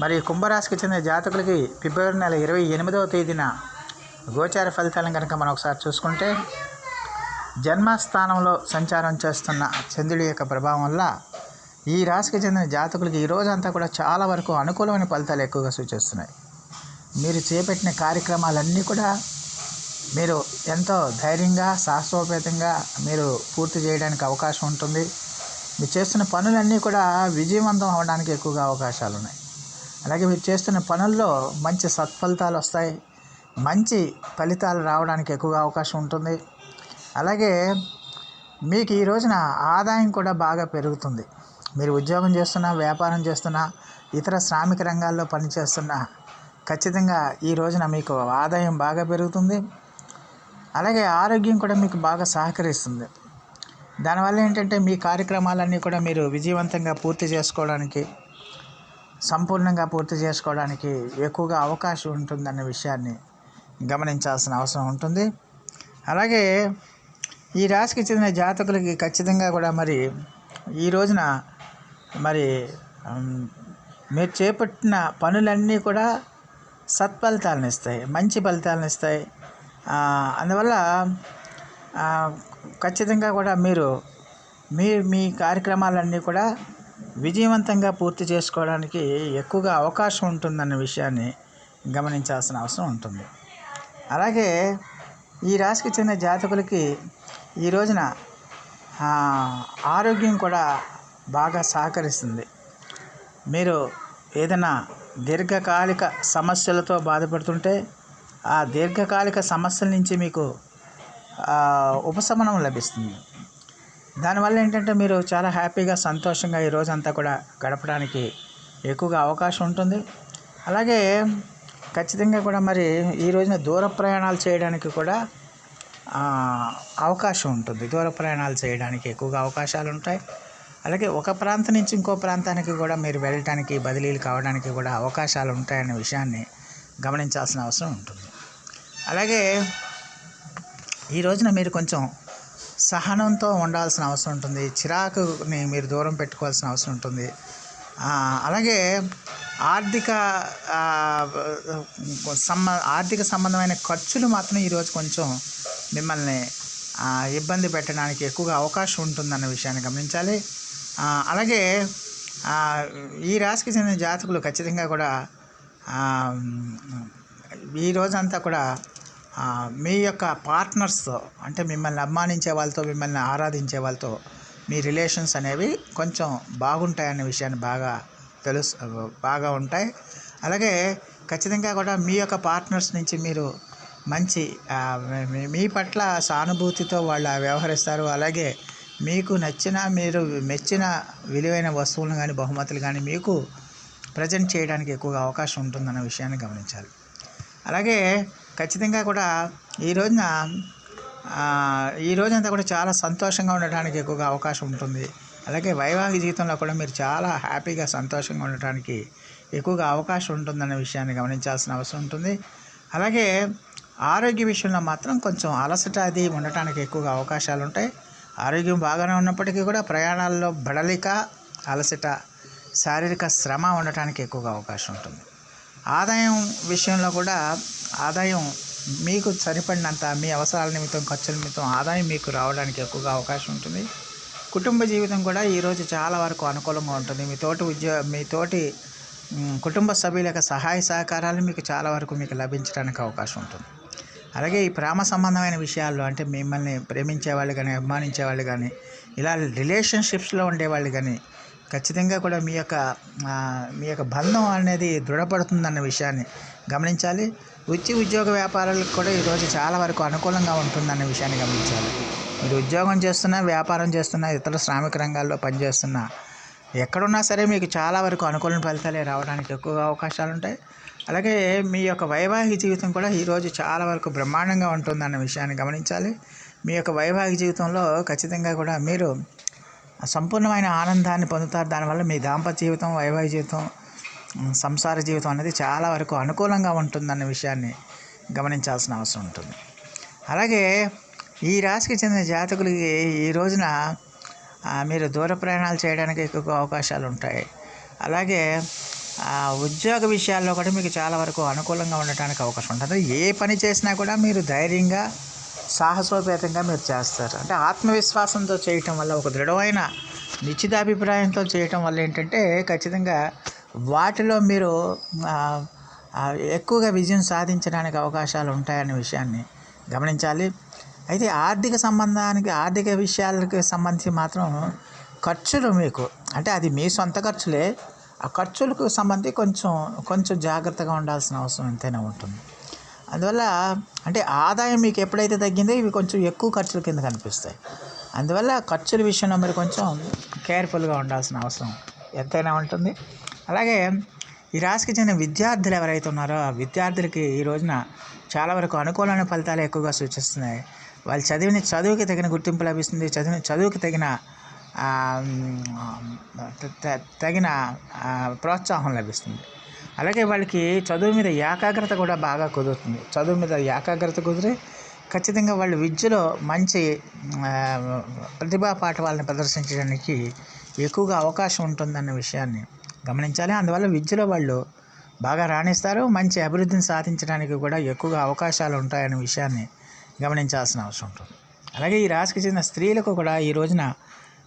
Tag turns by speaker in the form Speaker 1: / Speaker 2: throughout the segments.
Speaker 1: మరి కుంభరాశికి చెందిన జాతకులకి ఫిబ్రవరి నెల ఇరవై ఎనిమిదవ తేదీన గోచార ఫలితాలను కనుక మనం ఒకసారి చూసుకుంటే జన్మస్థానంలో సంచారం చేస్తున్న చంద్రుడి యొక్క ప్రభావం వల్ల ఈ రాశికి చెందిన జాతకులకి ఈ కూడా చాలా వరకు అనుకూలమైన ఫలితాలు ఎక్కువగా సూచిస్తున్నాయి. మీరు చేపట్టిన కార్యక్రమాలన్నీ కూడా మీరు ఎంతో ధైర్యంగా శాస్త్రోపేతంగా మీరు పూర్తి చేయడానికి అవకాశం ఉంటుంది. మీరు చేస్తున్న పనులన్నీ కూడా విజయవంతం అవ్వడానికి ఎక్కువగా అవకాశాలు ఉన్నాయి అలాగే మీరు చేస్తున్న పనుల్లో మంచి సత్ఫలితాలు వస్తాయి. మంచి ఫలితాలు రావడానికి ఎక్కువగా అవకాశం ఉంటుంది. అలాగే మీకు ఈ రోజున ఆదాయం కూడా బాగా పెరుగుతుంది. మీరు ఉద్యోగం చేస్తున్నా వ్యాపారం చేస్తున్నా ఇతర శ్రామిక రంగాల్లో పనిచేస్తున్నా ఖచ్చితంగా ఈ రోజున మీకు ఆదాయం బాగా పెరుగుతుంది. అలాగే ఆరోగ్యం కూడా మీకు బాగా సహకరిస్తుంది. దానివల్ల ఏంటంటే మీ కార్యక్రమాలన్నీ కూడా మీరు విజయవంతంగా పూర్తి చేసుకోవడానికి సంపూర్ణంగా పూర్తి చేసుకోవడానికి ఎక్కువగా అవకాశం ఉంటుందన్న విషయాన్ని గమనించాల్సిన అవసరం ఉంటుంది. అలాగే ఈ రాశికి చెందిన జాతకులకి ఖచ్చితంగా కూడా మరి ఈ రోజున మరి మీరు చేపట్టిన పనులన్నీ కూడా సత్ఫలితాలను ఇస్తాయి మంచి ఫలితాలను ఇస్తాయి. అందువల్ల ఖచ్చితంగా కూడా మీరు మీ మీ కార్యక్రమాలన్నీ కూడా విజయవంతంగా పూర్తి చేసుకోవడానికి ఎక్కువగా అవకాశం ఉంటుందన్న విషయాన్ని గమనించాల్సిన అవసరం ఉంటుంది. అలాగే ఈ రాశికి చెందిన జాతకులకి ఈ రోజున ఆరోగ్యం కూడా బాగా సహకరిస్తుంది. మీరు ఏదైనా దీర్ఘకాలిక సమస్యలతో బాధపడుతుంటే ఆ దీర్ఘకాలిక సమస్యల నుంచి మీకు ఉపశమనం లభిస్తుంది. దానివల్ల ఏంటంటే మీరు చాలా హ్యాపీగా సంతోషంగా ఈ రోజంతా కూడా గడపడానికి ఎక్కువగా అవకాశం ఉంటుంది. అలాగే ఖచ్చితంగా కూడా మరి ఈ రోజున దూర ప్రయాణాలు చేయడానికి కూడా అవకాశం ఉంటుంది. దూర ప్రయాణాలు చేయడానికి ఎక్కువగా అవకాశాలు ఉంటాయి. అలాగే ఒక ప్రాంతం నుంచి ఇంకో ప్రాంతానికి కూడా మీరు వెళ్ళటానికి బదిలీలు కావడానికి కూడా అవకాశాలు ఉంటాయనే విషయాన్ని గమనించాల్సిన అవసరం ఉంటుంది. అలాగే ఈ రోజున మీరు కొంచెం సహనంతో ఉండాల్సిన అవసరం ఉంటుంది. చిరాకుని మీరు దూరం పెట్టుకోవాల్సిన అవసరం ఉంటుంది. అలాగే ఆర్థిక సంబ ఆర్థిక సంబంధమైన ఖర్చులు మాత్రం ఈరోజు కొంచెం మిమ్మల్ని ఇబ్బంది పెట్టడానికి ఎక్కువగా అవకాశం ఉంటుందన్న విషయాన్ని గమనించాలి. అలాగే ఈ రాశికి చెందిన జాతకులు ఖచ్చితంగా కూడా ఈ రోజంతా కూడా మీ యొక్క పార్ట్నర్స్తో అంటే మిమ్మల్ని అభిమానించే వాళ్ళతో మిమ్మల్ని ఆరాధించే వాళ్ళతో మీ రిలేషన్స్ అనేవి కొంచెం బాగుంటాయనే విషయాన్ని బాగా తెలుసు బాగా ఉంటాయి. అలాగే ఖచ్చితంగా కూడా మీ యొక్క పార్ట్నర్స్ నుంచి మీరు మంచి మీ- మీ పట్ల సానుభూతితో వాళ్ళు వ్యవహరిస్తారు. అలాగే మీకు నచ్చిన మీరు మెచ్చిన విలువైన వస్తువులను కానీ బహుమతులు కానీ మీకు ప్రజెంట్ చేయడానికి ఎక్కువగా అవకాశం ఉంటుందన్న విషయాన్ని గమనించాలి. అలాగే ఖచ్చితంగా కూడా ఈ రోజున ఈ రోజంతా కూడా చాలా సంతోషంగా ఉండటానికి ఎక్కువగా అవకాశం ఉంటుంది. అలాగే వైవాహిక జీవితంలో కూడా మీరు చాలా హ్యాపీగా సంతోషంగా ఉండటానికి ఎక్కువగా అవకాశం ఉంటుందన్న విషయాన్ని గమనించాల్సిన అవసరం ఉంటుంది. అలాగే ఆరోగ్య విషయంలో మాత్రం కొంచెం అలసట అది ఉండటానికి ఎక్కువగా అవకాశాలు ఉంటాయి. ఆరోగ్యం బాగానే ఉన్నప్పటికీ కూడా ప్రయాణాల్లో బడలిక అలసట శారీరక శ్రమ ఉండటానికి ఎక్కువగా అవకాశం ఉంటుంది. ఆదాయం విషయంలో కూడా ఆదాయం మీకు సరిపడినంత మీ అవసరాల నిమిత్తం ఖర్చుల నిమిత్తం ఆదాయం మీకు రావడానికి ఎక్కువగా అవకాశం ఉంటుంది. కుటుంబ జీవితం కూడా ఈరోజు చాలా వరకు అనుకూలంగా ఉంటుంది. మీ తోటి ఉద్యో మీ తోటి కుటుంబ సభ్యుల యొక్క సహాయ సహకారాలు మీకు చాలా వరకు మీకు లభించడానికి అవకాశం ఉంటుంది. అలాగే ఈ ప్రేమ సంబంధమైన విషయాల్లో అంటే మిమ్మల్ని ప్రేమించే వాళ్ళు కానీ అభిమానించే వాళ్ళు కానీ ఇలా రిలేషన్షిప్స్లో ఉండేవాళ్ళు కానీ ఖచ్చితంగా కూడా మీ యొక్క మీ యొక్క బంధం అనేది దృఢపడుతుందన్న విషయాన్ని గమనించాలి. వృత్తి ఉద్యోగ వ్యాపారాలకు కూడా ఈరోజు చాలా వరకు అనుకూలంగా ఉంటుందన్న విషయాన్ని గమనించాలి. మీరు ఉద్యోగం చేస్తున్నా వ్యాపారం చేస్తున్నా ఇతర శ్రామిక రంగాల్లో పనిచేస్తున్నా ఎక్కడున్నా సరే మీకు చాలా వరకు అనుకూల ఫలితాలే రావడానికి ఎక్కువగా అవకాశాలు ఉంటాయి. అలాగే మీ యొక్క వైవాహిక జీవితం కూడా ఈరోజు చాలా వరకు బ్రహ్మాండంగా ఉంటుందన్న విషయాన్ని గమనించాలి. మీ యొక్క వైవాహిక జీవితంలో ఖచ్చితంగా కూడా మీరు సంపూర్ణమైన ఆనందాన్ని పొందుతారు. దానివల్ల మీ దాంపత్య జీవితం వైవాహిక జీవితం సంసార జీవితం అనేది చాలా వరకు అనుకూలంగా ఉంటుందన్న విషయాన్ని గమనించాల్సిన అవసరం ఉంటుంది. అలాగే ఈ రాశికి చెందిన జాతకులకి ఈ రోజున మీరు దూర ప్రయాణాలు చేయడానికి ఎక్కువ అవకాశాలు ఉంటాయి. అలాగే ఉద్యోగ విషయాల్లో కూడా మీకు చాలా వరకు అనుకూలంగా ఉండటానికి అవకాశం ఉంటుంది. ఏ పని చేసినా కూడా మీరు ధైర్యంగా సాహసోపేతంగా మీరు చేస్తారు. అంటే ఆత్మవిశ్వాసంతో చేయటం వల్ల ఒక దృఢమైన నిశ్చితాభిప్రాయంతో చేయటం వల్ల ఏంటంటే ఖచ్చితంగా వాటిలో మీరు ఎక్కువగా విజయం సాధించడానికి అవకాశాలు ఉంటాయనే విషయాన్ని గమనించాలి. అయితే ఆర్థిక సంబంధానికి ఆర్థిక విషయాలకి సంబంధించి మాత్రం ఖర్చులు మీకు అంటే అది మీ సొంత ఖర్చులే ఆ ఖర్చులకు సంబంధించి కొంచెం కొంచెం జాగ్రత్తగా ఉండాల్సిన అవసరం ఎంతైనా ఉంటుంది. అందువల్ల అంటే ఆదాయం మీకు ఎప్పుడైతే తగ్గిందో ఇవి కొంచెం ఎక్కువ ఖర్చుల కింద కనిపిస్తాయి. అందువల్ల ఖర్చుల విషయంలో మీరు కొంచెం కేర్ఫుల్గా ఉండాల్సిన అవసరం ఎంతైనా ఉంటుంది. అలాగే ఈ రాశికి చెందిన విద్యార్థులు ఎవరైతే ఉన్నారో ఆ విద్యార్థులకి ఈ రోజున చాలా వరకు అనుకూలమైన ఫలితాలు ఎక్కువగా సూచిస్తున్నాయి. వాళ్ళు చదివిన చదువుకి తగిన గుర్తింపు లభిస్తుంది. చదివిన చదువుకి తగిన త- తగిన ప్రోత్సాహం లభిస్తుంది. అలాగే వాళ్ళకి చదువు మీద ఏకాగ్రత కూడా బాగా కుదురుతుంది. చదువు మీద ఏకాగ్రత కుదిరి ఖచ్చితంగా వాళ్ళు విద్యలో మంచి ప్రతిభా పాఠవాలను ప్రదర్శించడానికి ఎక్కువగా అవకాశం ఉంటుందన్న విషయాన్ని గమనించాలి. అందువల్ల విద్యలో వాళ్ళు బాగా రాణిస్తారు. మంచి అభివృద్ధిని సాధించడానికి కూడా ఎక్కువగా అవకాశాలు ఉంటాయనే విషయాన్ని గమనించాల్సిన అవసరం ఉంటుంది. అలాగే ఈ రాశికి చెందిన స్త్రీలకు కూడా ఈ రోజున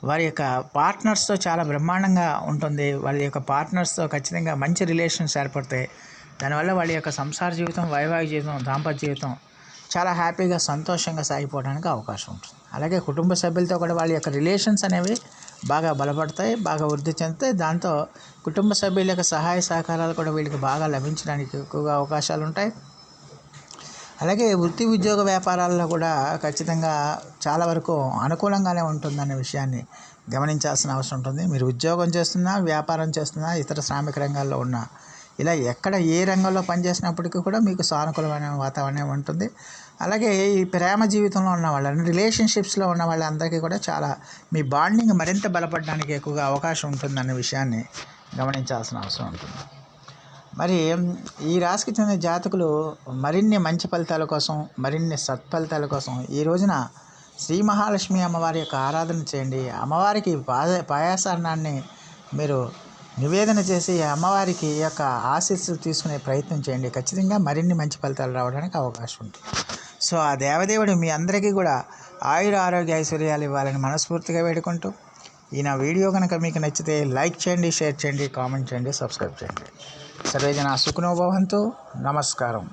Speaker 1: వారి యొక్క పార్ట్నర్స్తో చాలా బ్రహ్మాండంగా ఉంటుంది. వాళ్ళ యొక్క పార్ట్నర్స్తో ఖచ్చితంగా మంచి రిలేషన్స్ ఏర్పడతాయి. దానివల్ల వాళ్ళ యొక్క సంసార జీవితం వైవాహిక జీవితం దాంపత్య జీవితం చాలా హ్యాపీగా సంతోషంగా సాగిపోవడానికి అవకాశం ఉంటుంది. అలాగే కుటుంబ సభ్యులతో కూడా వాళ్ళ యొక్క రిలేషన్స్ అనేవి బాగా బలపడతాయి బాగా వృద్ధి చెందుతాయి. దాంతో కుటుంబ సభ్యుల యొక్క సహాయ సహకారాలు కూడా వీళ్ళకి బాగా లభించడానికి ఎక్కువగా అవకాశాలు ఉంటాయి. అలాగే వృత్తి ఉద్యోగ వ్యాపారాల్లో కూడా ఖచ్చితంగా చాలా వరకు అనుకూలంగానే ఉంటుందనే విషయాన్ని గమనించాల్సిన అవసరం ఉంటుంది. మీరు ఉద్యోగం చేస్తున్నా వ్యాపారం చేస్తున్నా ఇతర శ్రామిక రంగాల్లో ఉన్నా ఇలా ఎక్కడ ఏ రంగంలో పనిచేసినప్పటికీ కూడా మీకు సానుకూలమైన వాతావరణం ఉంటుంది. అలాగే ఈ ప్రేమ జీవితంలో ఉన్న వాళ్ళని రిలేషన్షిప్స్లో ఉన్న వాళ్ళందరికీ కూడా చాలా మీ బాండింగ్ మరింత బలపడడానికి ఎక్కువగా అవకాశం ఉంటుందనే విషయాన్ని గమనించాల్సిన అవసరం ఉంటుంది. మరి ఈ రాశికి చెందిన జాతకులు మరిన్ని మంచి ఫలితాల కోసం మరిన్ని సత్ఫలితాల కోసం ఈ రోజున శ్రీ మహాలక్ష్మి అమ్మవారి యొక్క ఆరాధన చేయండి. అమ్మవారికి పాయ పాయాసాన్నాన్ని మీరు నివేదన చేసి అమ్మవారికి ఈ యొక్క ఆశీస్సులు తీసుకునే ప్రయత్నం చేయండి. ఖచ్చితంగా మరిన్ని మంచి ఫలితాలు రావడానికి అవకాశం ఉంటుంది. సో ఆ దేవదేవుడు మీ అందరికీ కూడా ఆయుర ఆరోగ్య ఐశ్వర్యాలు ఇవ్వాలని మనస్ఫూర్తిగా వేడుకుంటూ ఈయన వీడియో కనుక మీకు నచ్చితే లైక్ చేయండి షేర్ చేయండి కామెంట్ చేయండి సబ్స్క్రైబ్ చేయండి. సర్వేజన సుఖనోభవంతో నమస్కారం.